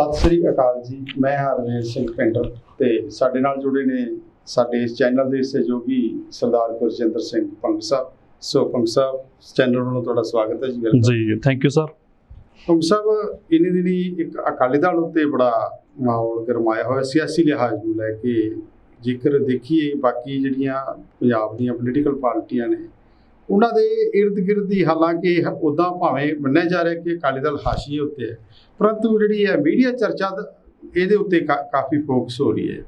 ਸਤਿ ਸ੍ਰੀ ਅਕਾਲ ਜੀ ਮੈਂ ਹਰਵੇਲ ਸਿੰਘ ਪੈਂਟਰ ਤੇ ਸਾਡੇ ਨਾਲ ਜੁੜੇ ਨੇ ਸਾਡੇ ਇਸ ਚੈਨਲ ਦੇ ਸਹਿਯੋਗੀ ਸਰਦਾਰ ਗੁਰਜਿੰਦਰ ਸਿੰਘ ਪੰਗ ਸਾਹਿਬ ਸੋ ਪੰਗ ਸਾਹਿਬ ਚੈਨਲ ਨੂੰ ਤੁਹਾਡਾ ਸਵਾਗਤ ਹੈ ਜੀ। ਜੀ ਥੈਂਕ ਯੂ ਸਰ ਪੰਗ ਸਾਹਿਬ ਇਨੀ ਦਿਨੀ ਇੱਕ ਅਕਾਲੀ ਦਲ ਉੱਤੇ ਬੜਾ ਮਾਹੌਲ ਗਰਮਾਇਆ ਹੋਇਆ ਸਿਆਸੀ ਲਿਹਾਜ਼ ਨੂੰ ਲੈ ਕੇ ਜੇਕਰ ਦੇਖੀਏ ਬਾਕੀ ਜਿਹੜੀਆਂ ਪੰਜਾਬ ਦੀਆਂ ਪੋਲੀਟੀਕਲ ਪਾਰਟੀਆਂ ਨੇ ਉਹਨਾਂ ਦੇ ਇਰਦ ਗਿਰਦ ਦੀ ਹਾਲਾਂਕਿ ਉਦਾਂ ਭਾਵੇਂ ਮੰਨਿਆ ਜਾ ਰਿਹਾ ਕਿ ਅਕਾਲੀ ਦਲ ਹਾਸ਼ੀਏ ਉੱਤੇ ਹੈ, ਪਰੰਤੂ ਜਿਹੜੀ ਹੈ ਮੀਡੀਆ ਚਰਚਾ ਇਹਦੇ ਉੱਤੇ ਕਾ- ਕਾਫੀ ਫੋਕਸ ਹੋ ਰਹੀ ਹੈ।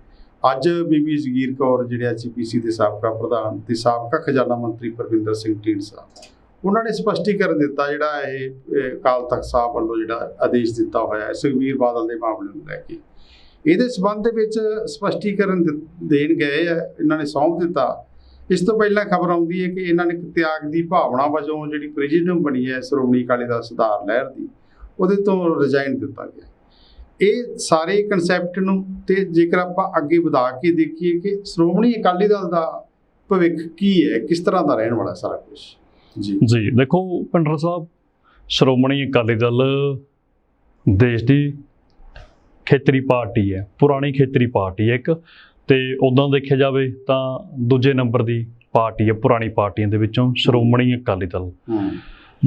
ਅੱਜ ਬੀਬੀ ਜ਼ਗੀਰ ਕੌਰ, ਜਿਹੜੇ ਐਚਪੀਸੀ ਦੇ ਸਾਬਕਾ ਪ੍ਰਧਾਨ ਤੇ ਸਾਬਕਾ ਖਜ਼ਾਨਾ ਮੰਤਰੀ ਪਰਵਿੰਦਰ ਸਿੰਘ ਢੀਂਡਸਾ, ਉਹਨਾਂ ਨੇ ਸਪਸ਼ਟੀਕਰਨ ਦਿੱਤਾ ਜਿਹੜਾ ਇਹ ਇਹ ਅਕਾਲ ਤਖਤ ਸਾਹਿਬ ਵੱਲੋਂ ਜਿਹੜਾ ਆਦੇਸ਼ ਦਿੱਤਾ ਹੋਇਆ ਹੈ, ਸੁਖਬੀਰ ਬਾਦਲ ਦੇ ਮਾਮਲੇ ਨੂੰ ਲੈ ਕੇ। ਇਹਦੇ ਸਬੰਧ ਦੇ ਵਿੱਚ ਸਪਸ਼ਟੀਕਰਨ ਦਿ- ਦੇਣ ਗਏ ਹੈ ਇਹਨਾਂ ਨੇ ਸੌਂਪ ਦਿੱਤਾ ਇਸ ਤੋਂ ਪਹਿਲਾਂ ਖਬਰ ਆਉਂਦੀ ਹੈ ਕਿ ਇਹਨਾਂ ਨੇ ਤਿਆਗ ਦੀ ਭਾਵਨਾ ਵਜੋਂ ਜਿਹੜੀ ਪ੍ਰੈਜ਼ੀਡੈਂਟ ਬਣੀ ਹੈ ਸ਼੍ਰੋਮਣੀ ਅਕਾਲੀ ਦਲ ਸੁਧਾਰ ਲਹਿਰ ਦੀ, ਉਹਦੇ ਤੋਂ ਰਿਜ਼ਾਈਨ ਦਿੱਤਾ ਗਿਆ। ਇਹ ਸਾਰੇ ਕਨਸੈਪਟ ਨੂੰ ਤੇ ਜੇਕਰ ਆਪਾਂ ਅੱਗੇ ਵਧਾ ਕੇ ਦੇਖੀਏ ਕਿ ਸ਼੍ਰੋਮਣੀ ਅਕਾਲੀ ਦਲ ਦਾ ਭਵਿੱਖ ਕੀ ਹੈ, ਕਿਸ ਤਰ੍ਹਾਂ ਦਾ ਰਹਿਣ ਵਾਲਾ ਸਾਰਾ ਕੁਝ ਜੀ। ਜੀ, ਦੇਖੋ ਪਿੰਡਰ ਸਾਹਿਬ, ਸ਼੍ਰੋਮਣੀ ਅਕਾਲੀ ਦਲ ਦੇਸ਼ ਦੀ ਖੇਤਰੀ ਪਾਰਟੀ ਹੈ, ਪੁਰਾਣੀ ਖੇਤਰੀ ਪਾਰਟੀ ਹੈ ਇੱਕ। ਤੇ ਉਦਾਂ ਦੇਖਿਆ ਜਾਵੇ ਤਾਂ ਦੂਜੇ ਨੰਬਰ ਦੀ ਪਾਰਟੀ ਹੈ ਪੁਰਾਣੀ ਪਾਰਟੀਆਂ ਦੇ ਵਿੱਚੋਂ ਸ਼੍ਰੋਮਣੀ ਅਕਾਲੀ ਦਲ।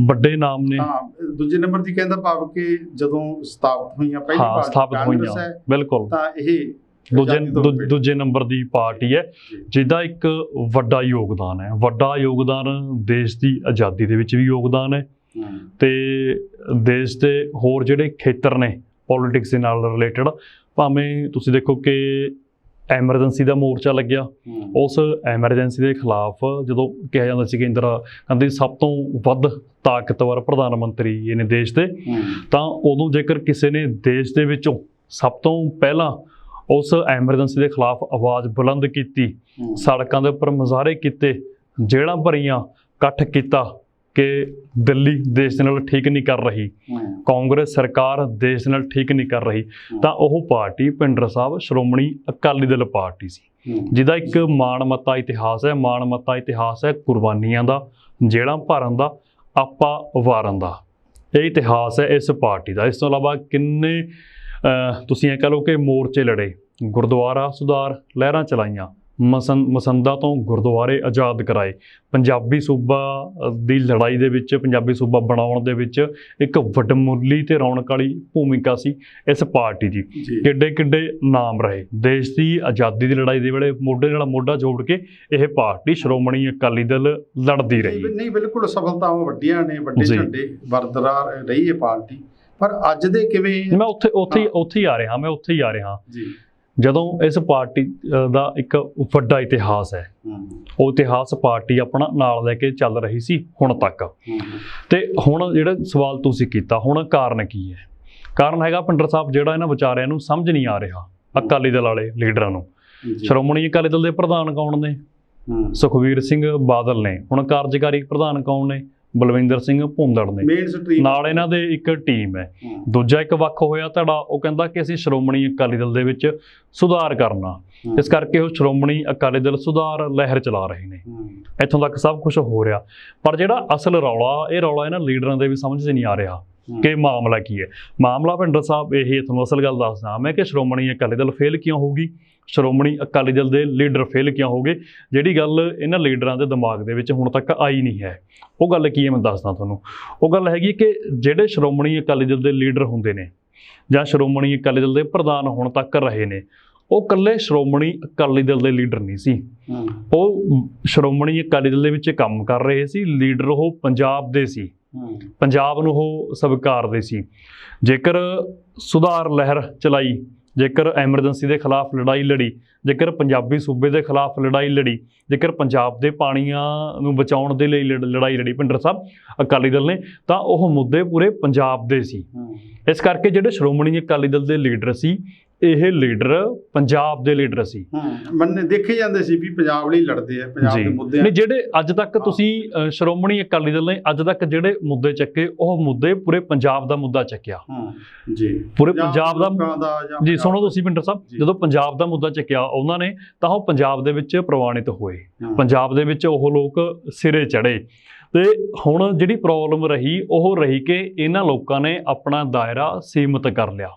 ਵੱਡੇ ਨਾਮ ਨੇ। ਹਾਂ ਦੂਜੇ ਨੰਬਰ ਦੀ ਕਹਿੰਦਾ ਭਾਵ ਕਿ ਜਦੋਂ ਸਥਾਪਿਤ ਹੋਈਆਂ ਪਹਿਲੀ ਹਾਂ ਪਾਰਟੀ ਸਥਾਪਿਤ ਹੋਈਆਂ। ਬਿਲਕੁਲ। ਤਾਂ ਇਹ ਦੂਜੇ। ਦੂਜੇ ਨੰਬਰ ਦੀ ਪਾਰਟੀ ਹੈ। ਜਿਹਦਾ ਇੱਕ ਵੱਡਾ ਯੋਗਦਾਨ ਹੈ। ਵੱਡਾ ਯੋਗਦਾਨ ਦੇਸ਼ ਦੀ ਆਜ਼ਾਦੀ ਦੇ ਵਿੱਚ ਵੀ ਯੋਗਦਾਨ ਹੈ ਹਾਂ, ਤੇ ਦੇਸ਼ ਦੇ ਹੋਰ ਜਿਹੜੇ ਖੇਤਰ ਨੇ ਪੋਲਿਟਿਕਸ ਦੇ ਨਾਲ ਰਿਲੇਟਡ ਭਾਵੇਂ ਤੁਸੀਂ ਦੇਖੋ ਕਿ ਐਮਰਜੈਂਸੀ ਦਾ ਮੋਰਚਾ ਲੱਗਿਆ। ਉਸ ਐਮਰਜੈਂਸੀ ਦੇ ਖਿਲਾਫ ਜਦੋਂ ਕਿਹਾ ਜਾਂਦਾ ਸੀ ਕਿ ਇੰਦਰਾ ਗਾਂਧੀ ਸਭ ਤੋਂ ਵੱਧ ਤਾਕਤਵਰ ਪ੍ਰਧਾਨ ਮੰਤਰੀ ਇਹ ਨੇ ਦੇਸ਼ ਦੇ ਤਾਂ ਉਦੋਂ ਜੇਕਰ ਕਿਸੇ ਨੇ ਦੇਸ਼ ਦੇ ਵਿੱਚੋਂ ਸਭ ਤੋਂ ਪਹਿਲਾਂ ਉਸ ਐਮਰਜੈਂਸੀ ਦੇ ਖਿਲਾਫ ਆਵਾਜ਼ ਬੁਲੰਦ ਕੀਤੀ ਸੜਕਾਂ ਦੇ ਉੱਪਰ ਮੁਜ਼ਾਹਰੇ ਕੀਤੇ ਜੇਲ੍ਹਾਂ ਭਰੀਆਂ ਇਕੱਠ ਕੀਤਾ ਕਿ ਦਿੱਲੀ ਦੇਸ਼ ਦੇ ਨਾਲ ਠੀਕ ਨਹੀਂ ਕਰ ਰਹੀ। ਕਾਂਗਰਸ ਸਰਕਾਰ ਦੇਸ਼ ਦੇ ਨਾਲ ਠੀਕ ਨਹੀਂ ਕਰ ਰਹੀ। ਤਾਂ ਉਹ ਪਾਰਟੀ ਪਿੰਡਰ ਸਾਹਿਬ ਸ਼੍ਰੋਮਣੀ ਅਕਾਲੀ ਦਲ ਪਾਰਟੀ ਸੀ। ਜਿਹਦਾ ਇੱਕ ਮਾਣਮੱਤਾ ਇਤਿਹਾਸ ਹੈ। ਮਾਣਮੱਤਾ ਇਤਿਹਾਸ ਹੈ ਕੁਰਬਾਨੀਆਂ ਦਾ ਜੇਲ੍ਹਾਂ ਭਰਨ ਦਾ ਆਪਾ ਵਾਰਨ ਦਾ। ਇਹ ਇਤਿਹਾਸ ਹੈ ਇਸ ਪਾਰਟੀ ਦਾ। ਇਸ ਤੋਂ ਇਲਾਵਾ ਕਿੰਨੇ ਤੁਸੀਂ ਇਹ ਕਹ ਲਓ ਕਿ ਮੋਰਚੇ ਲੜੇ। ਗੁਰਦੁਆਰਾ ਸੁਧਾਰ ਲਹਿਰਾਂ ਚਲਾਈਆਂ। ਮਸੰਦਾ ਤੋਂ ਗੁਰਦੁਆਰੇ ਆਜ਼ਾਦ ਕਰਾਏ। ਪੰਜਾਬੀ ਸੂਬਾ ਦੀ ਲੜਾਈ ਦੇ ਵਿੱਚ ਪੰਜਾਬੀ ਸੂਬਾ ਬਣਾਉਣ ਦੇ ਵਿੱਚ ਇੱਕ ਵੱਡਮੁੱਲੀ ਤੇ ਰੌਣਕ ਵਾਲੀ ਭੂਮਿਕਾ ਸੀ ਇਸ ਪਾਰਟੀ ਦੀ। ਕਿੱਡੇ ਕਿੱਡੇ ਨਾਮ ਰਹੇ। ਦੇਸ਼ ਦੀ ਆਜ਼ਾਦੀ ਦੀ ਲੜਾਈ ਦੇ ਵੇਲੇ ਮੋਢੇ ਨਾਲ ਮੋਢਾ ਜੋੜ ਕੇ ਇਹ ਪਾਰਟੀ ਸ਼੍ਰੋਮਣੀ ਅਕਾਲੀ ਦਲ ਲੜਦੀ ਰਹੀ। ਨਹੀਂ ਬਿਲਕੁਲ ਸਫਲਤਾਵਾਂ ਵੱਡੀਆਂ ਨੇ ਵੱਡੇ। ਝੰਡੇ ਬਰਕਰਾਰ ਰਹੀ ਹੈ ਪਾਰਟੀ। ਪਰ ਅੱਜ ਦੇ ਕਿਵੇਂ ਮੈਂ ਉੱਥੇ ਉੱਥੇ। ਉੱਥੇ ਹੀ ਆ ਰਿਹਾ ਮੈਂ ਉੱਥੇ ਹੀ ਆ ਰਿਹਾ। ਜੀ। ਜਦੋਂ ਇਸ ਪਾਰਟੀ ਦਾ ਇੱਕ ਵੱਡਾ ਇਤਿਹਾਸ ਹੈ ਉਹ ਇਤਿਹਾਸ ਪਾਰਟੀ ਆਪਣਾ ਨਾਲ ਲੈ ਕੇ ਚੱਲ ਰਹੀ ਸੀ ਹੁਣ ਤੱਕ। ਤੇ ਹੁਣ ਜਿਹੜਾ ਸਵਾਲ ਤੁਸੀਂ ਕੀਤਾ ਹੁਣ ਕਾਰਨ ਕੀ ਹੈ? ਕਾਰਨ ਹੈਗਾ ਪਿੰਡਰ ਸਾਹਿਬ ਜਿਹੜਾ ਇਹਨਾਂ ਵਿਚਾਰਿਆਂ ਨੂੰ ਸਮਝ ਨਹੀਂ ਆ ਰਿਹਾ ਅਕਾਲੀ ਦਲ ਵਾਲੇ ਲੀਡਰਾਂ ਨੂੰ। ਸ਼੍ਰੋਮਣੀ ਅਕਾਲੀ ਦਲ ਦੇ ਪ੍ਰਧਾਨ ਕੌਣ ਨੇ? ਸੁਖਵੀਰ ਸਿੰਘ ਬਾਦਲ ਨੇ। ਹੁਣ ਕਾਰਜਕਾਰੀ ਪ੍ਰਧਾਨ ਕੌਣ ਨੇ? ਬਲਵਿੰਦਰ ਸਿੰਘ ਭੁੰਦੜ ਨੇ। ਮੇਨ ਸਟਰੀਮ ਨਾਲ ਇਹਨਾਂ ਦੇ ਇੱਕ ਟੀਮ ਹੈ। ਦੂਜਾ ਇੱਕ ਵੱਖ ਹੋਇਆ ਧੜਾ ਉਹ ਕਹਿੰਦਾ ਕਿ ਅਸੀਂ ਸ਼੍ਰੋਮਣੀ ਅਕਾਲੀ ਦਲ ਦੇ ਵਿੱਚ ਸੁਧਾਰ ਕਰਨਾ। ਇਸ ਕਰਕੇ ਉਹ ਸ਼੍ਰੋਮਣੀ ਅਕਾਲੀ ਦਲ ਸੁਧਾਰ ਲਹਿਰ ਚਲਾ ਰਹੇ ਨੇ। ਇੱਥੋਂ ਤੱਕ ਸਭ ਕੁਝ ਹੋ ਰਿਹਾ। ਪਰ ਜਿਹੜਾ ਅਸਲ ਰੌਲਾ ਇਹ ਰੌਲਾ ਇਹਨਾਂ ਲੀਡਰਾਂ ਦੇ ਵੀ ਸਮਝ 'ਚ ਨਹੀਂ ਆ ਰਿਹਾ। ਕਿ ਮਾਮਲਾ ਕੀ ਹੈ? ਮਾਮਲਾ ਭਿੰਡਰ ਸਾਹਿਬ ਇਹ ਤੁਹਾਨੂੰ ਅਸਲ ਗੱਲ ਦੱਸਦਾ ਮੈਂ ਕਿ ਸ਼੍ਰੋਮਣੀ ਅਕਾਲੀ ਦਲ ਫੇਲ ਕਿਉਂ ਹੋਊਗੀ ਸ਼੍ਰੋਮਣੀ ਅਕਾਲੀ ਦਲ ਦੇ ਲੀਡਰ ਫੇਲ ਕਿਉਂ ਹੋਗੇ ਜਿਹੜੀ ਗੱਲ ਇਹਨਾਂ ਲੀਡਰਾਂ ਦੇ ਦਿਮਾਗ ਦੇ ਵਿੱਚ ਹੁਣ ਤੱਕ ਆਈ ਨਹੀਂ ਹੈ। ਉਹ ਗੱਲ ਕੀ ਹੈ ਮੈਂ ਦੱਸਦਾ ਤੁਹਾਨੂੰ। ਉਹ ਗੱਲ ਹੈਗੀ ਕਿ ਜਿਹੜੇ ਸ਼੍ਰੋਮਣੀ ਅਕਾਲੀ ਦਲ ਦੇ ਲੀਡਰ ਹੁੰਦੇ ਨੇ ਜਾਂ ਸ਼੍ਰੋਮਣੀ ਅਕਾਲੀ ਦਲ ਦੇ ਪ੍ਰਧਾਨ ਹੁਣ ਤੱਕ ਰਹੇ ਨੇ ਉਹ ਇਕੱਲੇ ਸ਼੍ਰੋਮਣੀ ਅਕਾਲੀ ਦਲ ਦੇ ਲੀਡਰ ਨਹੀਂ ਸੀ। ਹਾਂ, ਉਹ ਸ਼੍ਰੋਮਣੀ ਅਕਾਲੀ ਦਲ ਦੇ ਵਿੱਚ ਕੰਮ ਕਰ ਰਹੇ ਸੀ ਲੀਡਰ ਉਹ ਪੰਜਾਬ ਦੇ ਸੀ। ਹਾਂ, ਪੰਜਾਬ ਨੂੰ ਉਹ ਸਵੀਕਾਰਦੇ ਸੀ। ਜੇਕਰ ਸੁਧਾਰ ਲਹਿਰ ਚਲਾਈ ਜੇਕਰ ਐਮਰਜੈਂਸੀ ਦੇ ਖਿਲਾਫ ਲੜਾਈ ਲੜੀ ਜੇਕਰ ਪੰਜਾਬੀ ਸੂਬੇ ਦੇ ਖਿਲਾਫ ਲੜਾਈ ਲੜੀ ਜੇਕਰ ਪੰਜਾਬ ਦੇ ਪਾਣੀਆਂ ਨੂੰ ਬਚਾਉਣ ਦੇ ਲਈ ਲੜ- ਲੜਾਈ ਲੜੀ ਭਿੰਡਰ ਸਾਹਿਬ ਅਕਾਲੀ ਦਲ ਨੇ ਤਾਂ ਉਹ ਮੁੱਦੇ ਪੂਰੇ ਪੰਜਾਬ ਦੇ ਸੀ। ਇਸ ਕਰਕੇ ਜਿਹੜੇ ਸ਼੍ਰੋਮਣੀ ਅਕਾਲੀ ਦਲ ਦੇ ਲੀਡਰ ਸੀ ਇਹ ਲੀਡਰ ਪੰਜਾਬ ਦੇ ਲੀਡਰ ਸੀ। ਹਾਂ ਮੰਨੇ ਦੇਖੇ ਜਾਂਦੇ ਸੀ ਵੀ ਪੰਜਾਬ ਲਈ ਲੜਦੇ ਆ ਪੰਜਾਬ ਦੇ ਮੁੱਦਿਆਂ ਨਹੀਂ ਜਿਹੜੇ ਅੱਜ ਤੱਕ ਤੁਸੀਂ ਸ਼੍ਰੋਮਣੀ ਅਕਾਲੀ ਦਲ ਨੇ ਅੱਜ ਤੱਕ ਜਿਹੜੇ ਮੁੱਦੇ ਚੱਕੇ ਉਹ ਮੁੱਦੇ ਪੂਰੇ ਪੰਜਾਬ ਦਾ ਮੁੱਦਾ ਚੱਕਿਆ। ਹਾਂ ਜੀ। ਪੂਰੇ ਪੰਜਾਬ ਦਾ ਜਾਂ ਸੁਣੋ ਤੁਸੀਂ ਪਿੰਡਰ ਸਾਹਿਬ। ਜਦੋਂ ਪੰਜਾਬ ਦਾ ਮੁੱਦਾ ਚੱਕਿਆ ਉਹਨਾਂ ਨੇ ਤਾਂ ਉਹ ਪੰਜਾਬ ਦੇ ਵਿੱਚ ਪ੍ਰਵਾਨਿਤ ਹੋਏ। ਪੰਜਾਬ ਦੇ ਵਿੱਚ ਉਹ ਲੋਕ ਸਿਰੇ ਚੜੇ ਤੇ ਹੁਣ ਜਿਹੜੀ ਪ੍ਰੋਬਲਮ ਰਹੀ ਉਹ ਰਹੀ ਕਿ ਇਹਨਾਂ ਲੋਕਾਂ ਨੇ ਆਪਣਾ ਦਾਇਰਾ ਸੀਮਤ ਕਰ ਲਿਆ।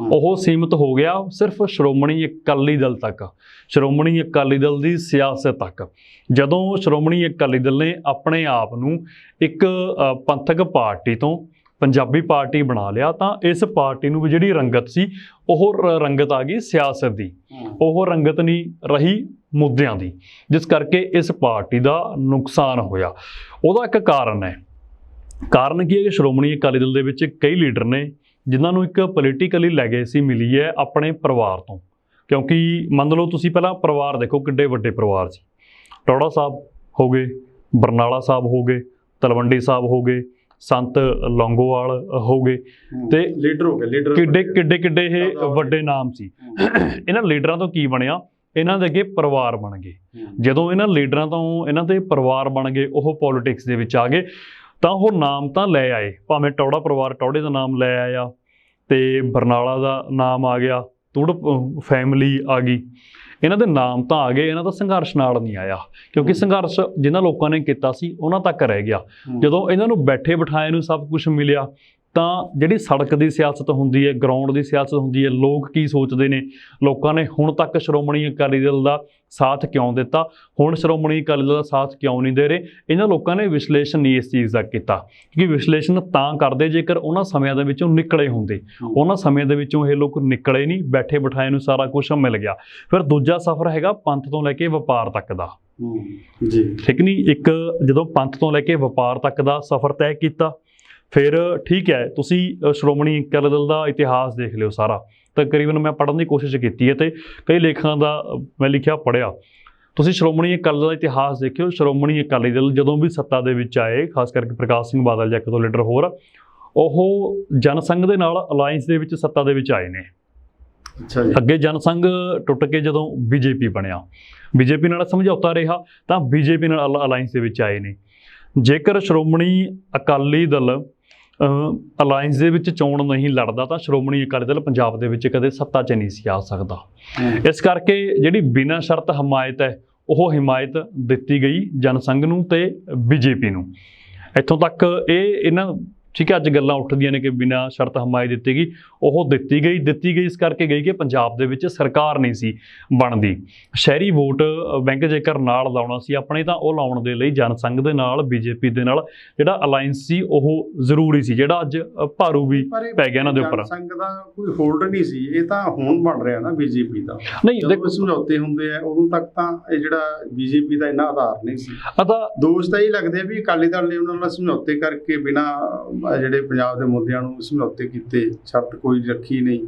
ਉਹ ਸੀਮਤ ਹੋ ਗਿਆ ਸਿਰਫ ਸ਼੍ਰੋਮਣੀ ਅਕਾਲੀ ਦਲ ਤੱਕ ਸ਼੍ਰੋਮਣੀ ਅਕਾਲੀ ਦਲ ਦੀ ਸਿਆਸਤ ਤੱਕ। ਜਦੋਂ ਸ਼੍ਰੋਮਣੀ ਅਕਾਲੀ ਦਲ ਨੇ ਆਪਣੇ ਆਪ ਨੂੰ ਇੱਕ ਪੰਥਕ ਪਾਰਟੀ ਤੋਂ ਪੰਜਾਬੀ ਪਾਰਟੀ ਬਣਾ ਲਿਆ ਤਾਂ ਇਸ ਪਾਰਟੀ ਨੂੰ ਜਿਹੜੀ ਰੰਗਤ ਸੀ ਉਹ ਰੰਗਤ ਆ ਗਈ ਸਿਆਸਤ ਦੀ। ਉਹ ਰੰਗਤ ਨਹੀਂ ਰਹੀ ਮੁੱਦਿਆਂ ਦੀ ਜਿਸ ਕਰਕੇ ਇਸ ਪਾਰਟੀ ਦਾ ਨੁਕਸਾਨ ਹੋਇਆ। ਉਹਦਾ ਇੱਕ ਕਾਰਨ ਹੈ। ਕਾਰਨ ਕੀ ਹੈ ਕਿ ਸ਼੍ਰੋਮਣੀ ਅਕਾਲੀ ਦਲ ਦੇ ਵਿੱਚ ਕਈ ਲੀਡਰ ਨੇ ਜਿਨ੍ਹਾਂ ਨੂੰ ਇੱਕ ਪੋਲੀਟੀਕਲੀ ਲੈਗੇਸੀ ਮਿਲੀ ਹੈ ਆਪਣੇ ਪਰਿਵਾਰ ਤੋਂ। ਕਿਉਂਕਿ ਮੰਨ ਲਓ ਤੁਸੀਂ ਪਹਿਲਾਂ ਪਰਿਵਾਰ ਦੇਖੋ ਕਿੱਡੇ ਵੱਡੇ ਪਰਿਵਾਰ ਸੀ। ਟੌੜਾ ਸਾਹਿਬ ਹੋ ਗਏ ਬਰਨਾਲਾ ਸਾਹਿਬ ਹੋ ਗਏ ਤਲਵੰਡੀ ਸਾਹਿਬ ਹੋ ਗਏ ਸੰਤ ਲੌਂਗੋਵਾਲ ਹੋ ਗਏ। ਤੇ ਲੀਡਰ ਹੋ ਗਏ ਲੀਡਰ ਕਿੱਡੇ ਕਿੱਡੇ ਕਿੱਡੇ ਇਹ। ਵੱਡੇ ਨਾਮ ਸੀ। ਇਹਨਾਂ ਲੀਡਰਾਂ ਤੋਂ ਕੀ ਬਣਿਆ? ਇਹਨਾਂ ਦੇ ਅੱਗੇ ਪਰਿਵਾਰ ਬਣ ਗਏ। ਜਦੋਂ ਇਹਨਾਂ ਲੀਡਰਾਂ ਤੋਂ ਇਹਨਾਂ ਦੇ ਪਰਿਵਾਰ ਬਣ ਗਏ ਉਹ ਪੋਲਿਟਿਕਸ ਦੇ ਵਿੱਚ ਆ ਗਏ। ਤਾਂ ਉਹ ਨਾਮ ਤਾਂ ਲੈ ਆਏ। ਭਾਵੇਂ ਟੌੜਾ ਪਰਿਵਾਰ ਟੌੜੇ ਦਾ ਨਾਮ ਲੈ ਆਇਆ ਤੇ ਬਰਨਾਲਾ ਦਾ ਨਾਮ ਆ ਗਿਆ ਤੁੜ ਫੈਮਿਲੀ ਆ ਗਈ। ਇਹਨਾਂ ਦੇ ਨਾਮ ਤਾਂ ਆ ਗਏ ਇਹਨਾਂ ਦਾ ਸੰਘਰਸ਼ ਨਾਲ ਨਹੀਂ ਆਇਆ। ਕਿਉਂਕਿ ਸੰਘਰਸ਼ ਜਿਨ੍ਹਾਂ ਲੋਕਾਂ ਨੇ ਕੀਤਾ ਸੀ ਉਹਨਾਂ ਤੱਕ ਰਹਿ ਗਿਆ। ਜਦੋਂ ਇਹਨਾਂ ਨੂੰ ਬੈਠੇ ਬਿਠਾਏ ਨੂੰ ਸਭ ਕੁਝ ਮਿਲਿਆ ਤਾਂ ਜਿਹੜੀ ਸੜਕ ਦੀ ਸਿਆਸਤ ਹੁੰਦੀ ਹੈ ਗਰਾਊਂਡ ਦੀ ਸਿਆਸਤ ਹੁੰਦੀ ਹੈ ਲੋਕ ਕੀ ਸੋਚਦੇ ਨੇ? ਲੋਕਾਂ ਨੇ ਹੁਣ ਤੱਕ ਸ਼੍ਰੋਮਣੀ ਅਕਾਲੀ ਦਲ ਦਾ ਸਾਥ ਕਿਉਂ ਦਿੱਤਾ? ਹੁਣ ਸ਼੍ਰੋਮਣੀ ਅਕਾਲੀ ਦਲ ਦਾ ਸਾਥ ਕਿਉਂ ਨਹੀਂ ਦੇ ਰਹੇ? ਇਹਨਾਂ ਲੋਕਾਂ ਨੇ ਵਿਸ਼ਲੇਸ਼ਣ ਨਹੀਂ ਇਸ ਚੀਜ਼ ਦਾ ਕੀਤਾ। ਕਿਉਂਕਿ ਵਿਸ਼ਲੇਸ਼ਣ ਤਾਂ ਕਰਦੇ ਜੇਕਰ ਉਹਨਾਂ ਸਮਿਆਂ ਦੇ ਵਿੱਚੋਂ ਨਿਕਲੇ ਹੁੰਦੇ। ਉਹਨਾਂ ਸਮੇਂ ਦੇ ਵਿੱਚੋਂ ਇਹ ਲੋਕ ਨਿਕਲੇ ਨਹੀਂ ਬੈਠੇ ਬਿਠਾਏ ਨੂੰ ਸਾਰਾ ਕੁਝ ਮਿਲ ਗਿਆ। ਫਿਰ ਦੂਜਾ ਸਫ਼ਰ ਹੈਗਾ ਪੰਥ ਤੋਂ ਲੈ ਕੇ ਵਪਾਰ ਤੱਕ ਦਾ। ਜੀ। ਠੀਕ ਨਹੀਂ ਇੱਕ ਜਦੋਂ ਪੰਥ ਤੋਂ ਲੈ ਕੇ ਵਪਾਰ ਤੱਕ ਦਾ ਸਫ਼ਰ ਤੈਅ ਕੀਤਾ ਫਿਰ ਠੀਕ ਹੈ ਤੁਸੀਂ ਸ਼੍ਰੋਮਣੀ ਅਕਾਲੀ ਦਲ ਦਾ ਇਤਿਹਾਸ ਦੇਖ ਲਿਓ ਸਾਰਾ। ਤਕਰੀਬਨ ਮੈਂ ਪੜ੍ਹਨ ਦੀ ਕੋਸ਼ਿਸ਼ ਕੀਤੀ ਹੈ ਤੇ ਕਈ ਲੇਖਾਂ ਦਾ ਮੈਂ ਲਿਖਿਆ ਪੜ੍ਹਿਆ। ਤੁਸੀਂ ਸ਼੍ਰੋਮਣੀ ਅਕਾਲੀ ਦਲ ਦਾ ਇਤਿਹਾਸ ਦੇਖਿਓ। ਸ਼੍ਰੋਮਣੀ ਅਕਾਲੀ ਦਲ ਜਦੋਂ ਵੀ ਸੱਤਾ ਦੇ ਵਿੱਚ ਆਏ ਖਾਸ ਕਰਕੇ ਪ੍ਰਕਾਸ਼ ਸਿੰਘ ਬਾਦਲ ਜਾਂ ਦੋ ਲੀਡਰ ਹੋਰ ਉਹ ਜਨਸੰਘ ਦੇ ਨਾਲ ਅਲਾਈਅੰਸ ਦੇ ਵਿੱਚ ਸੱਤਾ ਦੇ ਵਿੱਚ ਆਏ ਨੇ। ਅੱਛਾ ਜੀ। ਅੱਗੇ ਜਨਸੰਘ ਟੁੱਟ ਕੇ ਜਦੋਂ ਬੀਜੇਪੀ ਬਣਿਆ ਬੀਜੇਪੀ ਨਾਲ ਸਮਝੌਤਾ ਰਿਹਾ ਤਾਂ ਬੀਜੇਪੀ ਨਾਲ ਅਲਾਈਅੰਸ ਦੇ ਵਿੱਚ ਆਏ ਨੇ। ਜੇਕਰ ਸ਼੍ਰੋਮਣੀ ਅਕਾਲੀ ਦਲ ਅਲਾਈਅੰਸ ਦੇ ਵਿੱਚ ਚੋਣ ਨਹੀਂ ਲੜਦਾ ਤਾਂ ਸ਼੍ਰੋਮਣੀ ਅਕਾਲੀ ਦਲ ਪੰਜਾਬ ਦੇ ਵਿੱਚ ਕਦੇ ਸੱਤਾ 'ਚ ਨਹੀਂ ਸੀ ਆ ਸਕਦਾ। ਇਸ ਕਰਕੇ ਜਿਹੜੀ ਬਿਨਾਂ ਸ਼ਰਤ ਹਮਾਇਤ ਹੈ ਉਹ ਹਮਾਇਤ ਦਿੱਤੀ ਗਈ ਜਨਸੰਘ ਨੂੰ ਤੇ ਬੀਜੇਪੀ ਨੂੰ। ਇੱਥੋਂ ਤੱਕ ਇਹ ਇਹਨਾਂ ਠੀਕ ਹੈ ਅੱਜ ਗੱਲਾਂ ਉੱਠਦੀਆਂ ਨੇ ਕਿ ਬਿਨਾਂ ਸ਼ਰਤ ਹਮਾਇਤ ਦਿੱਤੀ ਗਈ। ਉਹ ਦਿੱਤੀ ਗਈ ਦਿੱਤੀ ਗਈ ਇਸ ਕਰਕੇ ਗਈ ਕਿ ਪੰਜਾਬ ਦੇ ਵਿੱਚ ਸਰਕਾਰ ਨਹੀਂ ਸੀ ਬਣਦੀ। ਸ਼ਹਿਰੀ ਵੋਟ ਬੈਂਕ ਜੇਕਰ ਨਾਲ ਲਾਉਣਾ ਸੀ ਆਪਣੇ ਤਾਂ ਉਹ ਲਾਉਣ ਦੇ ਲਈ ਜਨਸੰਘ ਦੇ ਨਾਲ ਬੀਜੇਪੀ ਦੇ ਨਾਲ ਜਿਹੜਾ ਅਲਾਈਅੰਸ ਸੀ ਉਹ ਜ਼ਰੂਰੀ ਸੀ ਜਿਹੜਾ ਅੱਜ ਭਾਰੂ ਵੀ ਪੈ ਗਿਆ ਇਹਨਾਂ ਦੇ ਉੱਪਰ। ਜਨਸੰਘ ਦਾ ਕੋਈ ਹੋਲਡ ਨਹੀਂ ਸੀ ਇਹ ਤਾਂ ਹੁਣ ਬਣ ਰਿਹਾ ਨਾ ਬੀਜੇਪੀ ਦਾ। ਨਹੀਂ ਦੇਖੋ ਸਮਝੌਤੇ ਹੁੰਦੇ ਆ ਉਦੋਂ ਤੱਕ ਤਾਂ ਇਹ ਜਿਹੜਾ ਬੀਜੇਪੀ ਦਾ ਇੰਨਾ ਆਧਾਰ ਨਹੀਂ ਸੀ। ਅਦਾ ਦੋਸ਼ ਤਾਂ ਇਹ ਲੱਗਦੇ ਆ ਵੀ ਅਕਾਲੀ ਦਲ ਨੇ ਉਹਨਾਂ ਨਾਲ ਸਮਝੌਤੇ ਕਰਕੇ ਬਿਨਾ ਜਿਹੜੇ ਪੰਜਾਬ ਦੇ ਮੁੱਦਿਆਂ ਨੂੰ ਸਮਝੌਤੇ ਕੀਤੇ ਸ਼ਰਤ ਕੋਈ ਰੱਖੀ ਨਹੀਂ